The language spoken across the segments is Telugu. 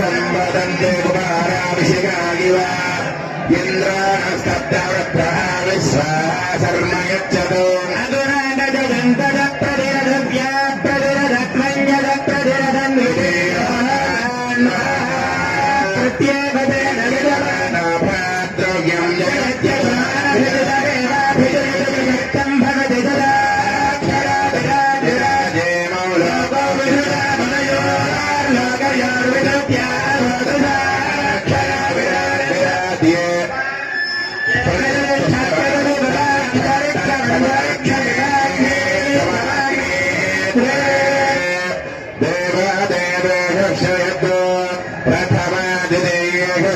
సంవదంతే కుమారాభిషేకాగివ ఇంద్రాణస్తప్తవృత్రः విశ్వాः శర్మ యచ్చతో నాభాద్రవ్యం జయజే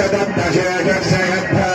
sadam dasha dasha